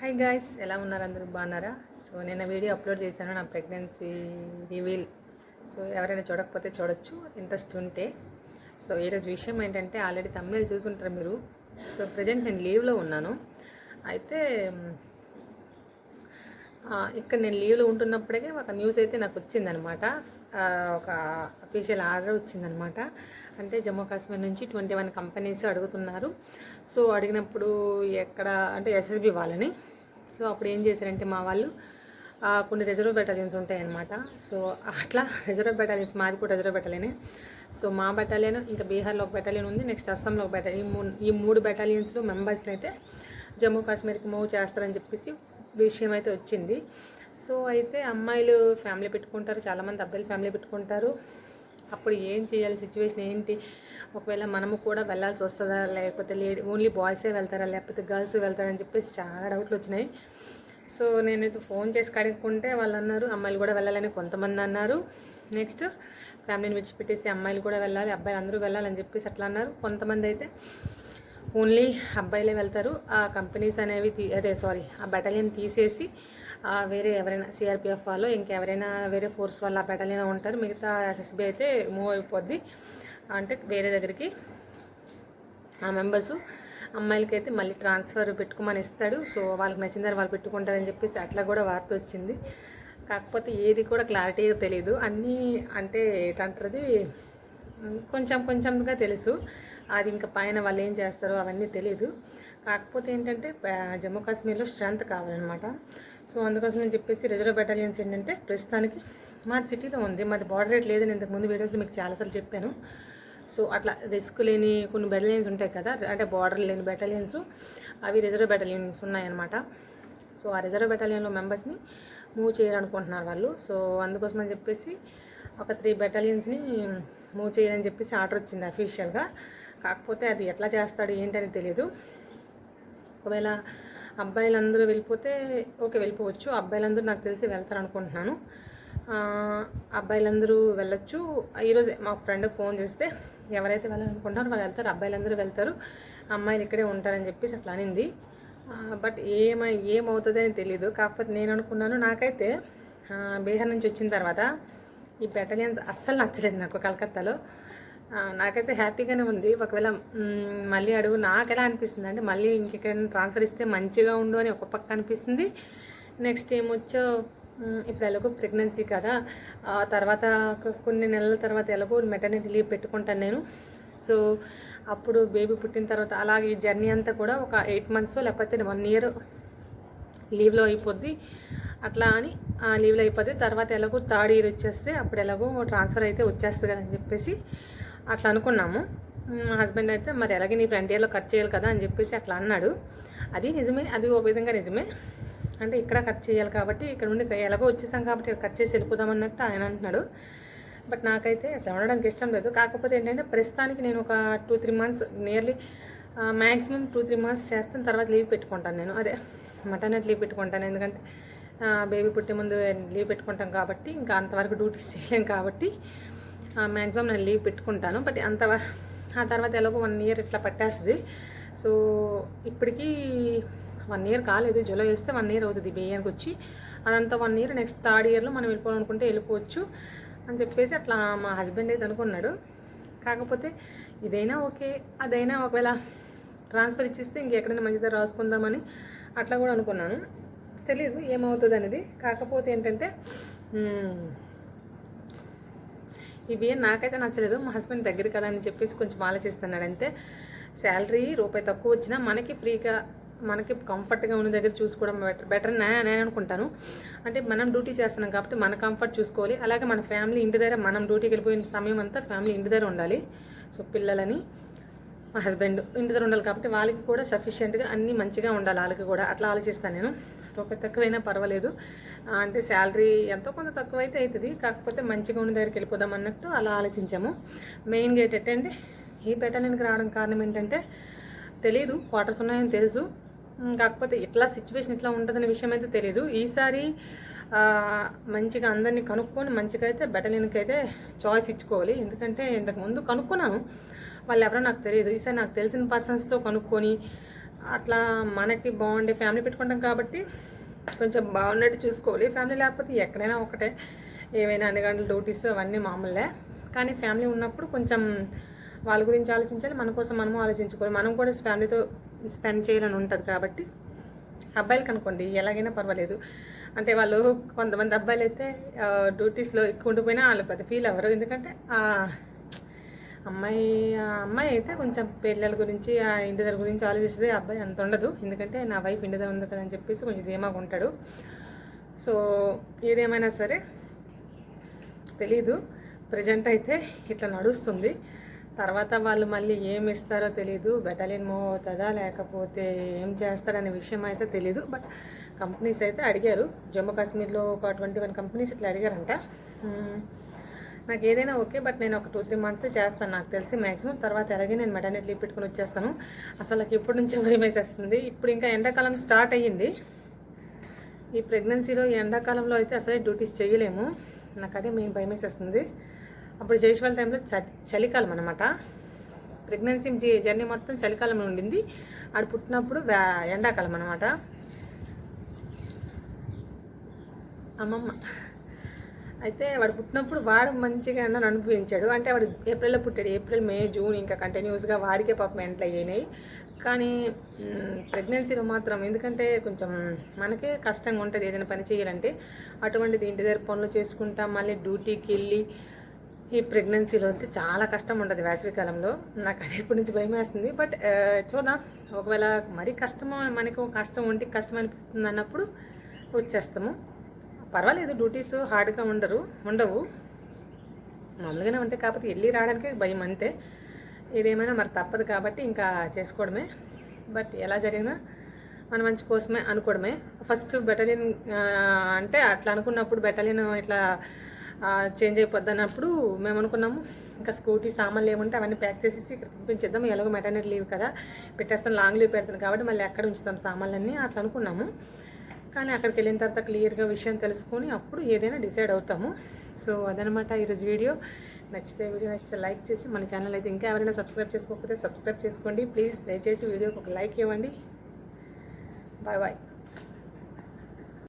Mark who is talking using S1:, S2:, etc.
S1: Hi guys ఎలా ఉన్నారు అందరూ? బాగున్నారా? సో నేను వీడియో అప్లోడ్ చేశాను నా ప్రెగ్నెన్సీ రివీల్ సో ఎవరైనా చూడకపోతే చూడొచ్చు ఇంట్రెస్ట్ ఉంటే. సో ఈరోజు విషయం ఏంటంటే ఆల్రెడీ తమిళ చూసుంటారు మీరు. సో ప్రజెంట్ నేను లీవ్లో ఉన్నాను. అయితే ఇక్కడ నేను లీవ్లో ఉంటున్నప్పుడే ఒక న్యూస్ అయితే నాకు వచ్చిందనమాట. ఒక అఫీషియల్ ఆర్డర్ వచ్చిందనమాట. అంటే జమ్మూ కాశ్మీర్ నుంచి ట్వంటీ వన్ కంపెనీస్ అడుగుతున్నారు. సో అడిగినప్పుడు ఎక్కడ అంటే ఎస్ఎస్బి వాళ్ళని. సో అప్పుడు ఏం చేశారంటే మా వాళ్ళు కొన్ని రిజర్వ్ బెటాలియన్స్ ఉంటాయన్నమాట. సో అట్లా రిజర్వ్ బెటాలియన్స్ మాది కూడా రిజర్వ్ బెటాలియనే. సో మా బెటాలియన్ ఇంకా బీహార్లో ఒక బెటాలియన్ ఉంది నెక్స్ట్ అస్సాంలో ఒక బెటాలియన్. ఈ ఈ మూడు బెటాలియన్స్లో మెంబర్స్ని అయితే జమ్మూ కాశ్మీర్కి మూవ్ చేస్తారని చెప్పేసి విషయం అయితే వచ్చింది. సో అయితే అమ్మాయిలు ఫ్యామిలీ పెట్టుకుంటారు చాలామంది అబ్బాయిలు ఫ్యామిలీ పెట్టుకుంటారు. అప్పుడు ఏం చేయాలి? సిచ్యువేషన్ ఏంటి? ఒకవేళ మనము కూడా వెళ్ళాల్సి వస్తుందా? లేకపోతే లేడీ ఓన్లీ బాయ్సే వెళ్తారా? లేకపోతే గర్ల్స్ వెళ్తారని చెప్పేసి చాలా డౌట్లు వచ్చినాయి. సో నేనైతే ఫోన్ చేసి కడుక్కుంటే వాళ్ళు అన్నారు అమ్మాయిలు కూడా వెళ్ళాలని కొంతమంది అన్నారు. నెక్స్ట్ ఫ్యామిలీని విడిచిపెట్టేసి అమ్మాయిలు కూడా వెళ్ళాలి అబ్బాయిలు అందరూ వెళ్ళాలని చెప్పేసి అట్లా అన్నారు. కొంతమంది అయితే ఓన్లీ అబ్బాయిలే వెళ్తారు. ఆ కంపెనీస్ అనేవి తీ అదే సారీ ఆ బెటాలియన్ తీసేసి వేరే ఎవరైనా సిఆర్పిఎఫ్ వాళ్ళు ఇంకెవరైనా వేరే ఫోర్స్ వాళ్ళు ఆ బెటాలియన్ ఉంటారు. మిగతా ఎస్ఎస్బి అయితే మూవ్ అయిపోద్ది. అంటే వేరే దగ్గరికి ఆ మెంబర్స్ అమ్మాయిలకి అయితే మళ్ళీ ట్రాన్స్ఫర్ పెట్టుకోమని ఇస్తాడు. సో వాళ్ళకి నచ్చిన దాన్ని వాళ్ళు పెట్టుకుంటారని చెప్పేసి అట్లా కూడా వార్త వచ్చింది. కాకపోతే ఏది కూడా క్లారిటీగా తెలియదు అన్నీ అంటే ఏంటంటది కొంచెం కొంచెంగా తెలుసు. అది ఇంకా పైన వాళ్ళు ఏం చేస్తారో అవన్నీ తెలియదు కాకపోతే ఏంటంటే జమ్మూ కాశ్మీర్లో స్ట్రెంత్ కావాలన్నమాట. సో అందుకోసం అని చెప్పేసి రిజర్వ్ బెటాలియన్స్ ఏంటంటే ప్రస్తుతానికి మాది సిటీలో ఉంది. మాది బార్డర్ రేట్ లేదని ఇంతకు ముందు వీడియోస్లో మీకు చాలాసార్లు చెప్పాను. సో అట్లా రిస్క్ లేని కొన్ని బెటాలియన్స్ ఉంటాయి కదా అంటే బార్డర్ లేని బెటాలియన్స్ అవి రిజర్వ్ బెటాలియన్స్ ఉన్నాయన్నమాట. సో ఆ రిజర్వ్ బెటాలియన్లో మెంబర్స్ని మూవ్ చేయాలనుకుంటున్నారు వాళ్ళు. సో అందుకోసం అని చెప్పేసి ఒక త్రీ బెటాలియన్స్ని మూవ్ చేయాలని చెప్పేసి ఆర్డర్ వచ్చింది అఫీషియల్గా కాకపోతే అది ఎట్లా చేస్తాడు ఏంటని తెలియదు ఒకవేళ అబ్బాయిలందరూ వెళ్ళిపోతే ఓకే వెళ్ళిపోవచ్చు. అబ్బాయిలందరూ నాకు తెలిసి వెళ్తారు అనుకుంటున్నాను అబ్బాయిలందరూ వెళ్ళొచ్చు. ఈరోజు మా ఫ్రెండ్ ఫోన్ చేస్తే ఎవరైతే వెళ్ళాలనుకుంటారో వాళ్ళు వెళ్తారు అబ్బాయిలందరూ వెళ్తారు. అమ్మాయిలు ఇక్కడే ఉంటారని చెప్పేసి అట్లా అనింది. బట్ ఏమై ఏమవుతుంది అని తెలియదు కాకపోతే నేను అనుకున్నాను నాకైతే బీహార్ నుంచి వచ్చిన తర్వాత ఈ బెటాలియన్స్ అస్సలు నచ్చలేదు నాకు కలకత్తాలో. నాకైతే హ్యాపీగానే ఉంది. ఒకవేళ మళ్ళీ అడుగు నాకు ఎలా అనిపిస్తుంది అంటే మళ్ళీ ఇంకెక్కడైనా ట్రాన్స్ఫర్ ఇస్తే మంచిగా ఉండు అని ఒక పక్క అనిపిస్తుంది. నెక్స్ట్ ఏమొచ్చో ఇప్పుడు ఎలాగో ప్రెగ్నెన్సీ కదా. ఆ తర్వాత కొన్ని నెలల తర్వాత ఎలాగో మెటర్నిటీ లీవ్ పెట్టుకుంటాను నేను. సో అప్పుడు బేబీ పుట్టిన తర్వాత అలాగే ఈ జర్నీ అంతా కూడా ఒక ఎయిట్ మంత్స్ లేకపోతే వన్ ఇయర్ లీవ్లో అయిపోద్ది. అట్లా అని ఆ లీవ్లో అయిపోద్ది. తర్వాత ఎలాగో థర్డ్ ఇయర్ వచ్చేస్తే అప్పుడు ఎలాగో ట్రాన్స్ఫర్ అయితే వచ్చేస్తుంది అని చెప్పేసి. అట్లా అనుకున్నాము. మా హస్బెండ్ అయితే మరి ఎలాగే నీ ఫ్రంట్ ఇయర్లో కట్ చేయాలి కదా అని చెప్పేసి అట్లా అన్నాడు. అది నిజమే అది ఒక విధంగా నిజమే. అంటే ఇక్కడ కట్ చేయాలి కాబట్టి ఇక్కడ నుండి ఎలాగో వచ్చేసాం కాబట్టి కట్ చేసి వెళ్ళిపోదాం అన్నట్టు ఆయన అంటున్నాడు. బట్ నాకైతే అసలు ఉండడానికి ఇష్టం లేదు. కాకపోతే ఏంటంటే ప్రస్తుతానికి నేను ఒక two three months nearly maximum two three months చేస్తాను. తర్వాత లీవ్ పెట్టుకుంటాను నేను. అదే మటర్నెట్ లీవ్ పెట్టుకుంటాను. ఎందుకంటే బేబీ పుట్టే ముందు లీవ్ పెట్టుకుంటాం కాబట్టి ఇంకా అంతవరకు డ్యూటీస్ చేయలేం కాబట్టి మ్యాక్సిమం నేను లీవ్ పెట్టుకుంటాను. బట్ అంత ఆ తర్వాత ఎలాగో వన్ ఇయర్ ఇట్లా పట్టేస్తుంది. సో ఇప్పటికీ వన్ ఇయర్ కాలేదు. జూలై వేస్తే వన్ ఇయర్ అవుతుంది బియ్యానికి వచ్చి. అదంతా వన్ ఇయర్ నెక్స్ట్ థర్డ్ ఇయర్లో మనం వెళ్ళిపోవాలనుకుంటే వెళ్ళిపోవచ్చు అని చెప్పేసి అట్లా మా హస్బెండ్ అయితే అనుకున్నాడు. కాకపోతే ఇదైనా ఓకే. అదైనా ఒకవేళ ట్రాన్స్ఫర్ ఇచ్చేస్తే ఇంకెక్కడైనా మంచిదా రాసుకుందామని అట్లా కూడా అనుకున్నాను. తెలియదు ఏమవుతుంది అనేది కాకపోతే ఏంటంటే ఇవి నాకైతే నచ్చలేదు. మా హస్బెండ్ దగ్గర కదా అని చెప్పేసి కొంచెం ఆలోచిస్తున్నాడు అంతే శాలరీ రూపాయి తక్కువ వచ్చినా మనకి ఫ్రీగా మనకి కంఫర్ట్గా ఉన్న దగ్గర చూసుకోవడం బెటర్ బెటర్ నేను అనుకుంటాను. అంటే మనం డ్యూటీ చేస్తున్నాం కాబట్టి మన కంఫర్ట్ చూసుకోవాలి. అలాగే మన ఫ్యామిలీ ఇంటి దగ్గర మనం డ్యూటీకి వెళ్ళిపోయిన సమయం అంతా ఫ్యామిలీ ఇంటి దగ్గర ఉండాలి. సో పిల్లలని మా హస్బెండ్ ఇంటి దగ్గర ఉండాలి కాబట్టి వాళ్ళకి కూడా సఫిషియెంట్గా అన్నీ మంచిగా ఉండాలి వాళ్ళకి కూడా. అట్లా ఆలోచిస్తాను నేను. రూపాయి తక్కువైనా పర్వాలేదు. అంటే శాలరీ ఎంతో కొంత తక్కువ అయితే అవుతుంది కాకపోతే మంచిగా ఉన్న దగ్గరికి వెళ్ళిపోదాం అన్నట్టు అలా ఆలోచించాము. మెయిన్ గేట్ ఏంటంటే ఈ బెటాలియన్కి రావడం కారణం ఏంటంటే తెలియదు క్వార్టర్స్ ఉన్నాయని తెలుసు. కాకపోతే ఇట్లా సిచ్యువేషన్ ఇట్లా ఉంటుందనే విషయం అయితే తెలియదు ఈసారి మంచిగా అందరినీ కనుక్కొని మంచిగా అయితే బెటలీన్కి అయితే చాయిస్ ఇచ్చుకోవాలి. ఎందుకంటే ఇంతకు ముందు కనుక్కున్నాను. వాళ్ళు ఎవరో నాకు తెలియదు. ఈసారి నాకు తెలిసిన పర్సన్స్తో కనుక్కొని అట్లా మనకి బాగుండే ఫ్యామిలీ పెట్టుకుంటాం కాబట్టి కొంచెం బాగున్నట్టు చూసుకోవాలి. ఫ్యామిలీ లేకపోతే ఎక్కడైనా ఒకటే ఏమైనా అన్ని గంటలు డ్యూటీస్ అవన్నీ మామూలే. కానీ ఫ్యామిలీ ఉన్నప్పుడు కొంచెం వాళ్ళ గురించి ఆలోచించాలి మన కోసం మనము ఆలోచించుకోవాలి. మనం కూడా ఫ్యామిలీతో స్పెండ్ చేయాలని ఉంటుంది కాబట్టి అబ్బాయిలు అనుకోండి ఎలాగైనా పర్వాలేదు. అంటే వాళ్ళు కొంతమంది అబ్బాయిలు అయితే డ్యూటీస్లో ఎక్కువ ఉండిపోయినా వాళ్ళు పెద్ద ఫీల్ అవ్వరు. ఎందుకంటే అమ్మాయి అమ్మాయి అయితే కొంచెం పిల్లల గురించి ఆ ఇంటి దగ్గర గురించి ఆలోచిస్తే ఆ అబ్బాయి అంత ఉండదు. ఎందుకంటే నా వైఫ్ ఇంటి దగ్గర ఉంది కదా అని చెప్పేసి కొంచెం ధీమాగా ఉంటాడు. సో ఏదేమైనా సరే తెలీదు. ప్రజెంట్ అయితే ఇట్లా నడుస్తుంది. తర్వాత వాళ్ళు మళ్ళీ ఏం ఇస్తారో తెలీదు. బెటాలియన్ మూవ్ అవుతుందా లేకపోతే ఏం చేస్తారనే విషయం అయితే తెలీదు. బట్ కంపెనీస్ అయితే అడిగారు. జమ్మూ కాశ్మీర్లో ఒక ట్వంటీ వన్ కంపెనీస్ ఇట్లా అడిగారంట. నాకు ఏదైనా ఓకే బట్ నేను ఒక టూ త్రీ మంత్స్ చేస్తాను నాకు తెలిసి మ్యాక్సిమం తర్వాత ఎలాగే నేను మెటర్నెట్ లీవ్ పెట్టుకుని వచ్చేస్తాను. అసలు నాకు ఇప్పటి నుంచే భయం వేసేస్తుంది. ఇప్పుడు ఇంకా ఎండాకాలం స్టార్ట్ అయ్యింది. ఈ ప్రెగ్నెన్సీలో ఈ ఎండాకాలంలో అయితే అసలే డ్యూటీస్ చేయలేము. నాకు అదే మెయిన్ భయం వేసేస్తుంది. అప్పుడు జైష్వాల్ టైంలో చ చలికాలం అనమాట ప్రెగ్నెన్సీ జీ- జర్నీ మొత్తం చలికాలం ఉండింది. ఆడు పుట్టినప్పుడు ఎండాకాలం అనమాట అమ్మమ్మ. అయితే వాడు పుట్టినప్పుడు వాడు మంచిగా నన్ను అనిపించాడు అంటే వాడు ఏప్రిల్లో పుట్టాడు. ఏప్రిల్ మే జూన్ ఇంకా కంటిన్యూస్గా వాడికే పాప ఎంట్లు అయినాయి. కానీ ప్రెగ్నెన్సీలో మాత్రం ఎందుకంటే కొంచెం మనకే కష్టంగా ఉంటుంది ఏదైనా పని చేయాలంటే. అటువంటిది ఇంటి దగ్గర పనులు చేసుకుంటా మళ్ళీ డ్యూటీకి వెళ్ళి ఈ ప్రెగ్నెన్సీలో వస్తే చాలా కష్టం ఉంటుంది వేసవికాలంలో నాకు అది ఇప్పటి నుంచి భయం వేస్తుంది. బట్ చూద్దాం. ఒకవేళ మరీ కష్టమో మనకు కష్టం ఒంటికి కష్టం అనిపిస్తుంది అన్నప్పుడు వచ్చేస్తాము. పర్వాలేదు డ్యూటీస్ హార్డ్గా ఉండరు ఉండవు. మామూలుగానే ఉంటాయి కాకపోతే వెళ్ళి రావడానికి భయం అంతే. ఇదేమైనా మరి తప్పదు కాబట్టి ఇంకా చేసుకోవడమే. బట్ ఎలా జరిగినా మన మంచి కోసమే అనుకోవడమే. ఫస్ట్ బెటాలియన్ అంటే అట్లా అనుకున్నప్పుడు బెటాలియన్ ఇట్లా చేంజ్ అయిపోద్ది అన్నప్పుడు మేము అనుకున్నాము ఇంకా స్కూటీ సామాన్లు ఏముంటే అవన్నీ ప్యాక్ చేసేసి ఇక్కడ పంపించేద్దాం ఎలాగో మెటర్నరీ లీవ్ కదా పెట్టేస్తాం లాంగ్ లీవ్ పెడతాను కాబట్టి మళ్ళీ ఎక్కడ ఉంచుతాం సామాన్లన్నీ అట్లా అనుకున్నాము. కానీ అక్కడికి వెళ్ళిన తర్వాత క్లియర్గా విషయం తెలుసుకొని అప్పుడు ఏదైనా డిసైడ్ అవుతాము. సో అదనమాట ఈరోజు వీడియో. నచ్చితే వీడియో నచ్చితే లైక్ చేసి మన ఛానల్ అయితే ఇంకా ఎవరైనా సబ్స్క్రైబ్ చేసుకోకపోతే సబ్స్క్రైబ్ చేసుకోండి. ప్లీజ్ దయచేసి వీడియోకి ఒక లైక్ ఇవ్వండి. Bye bye.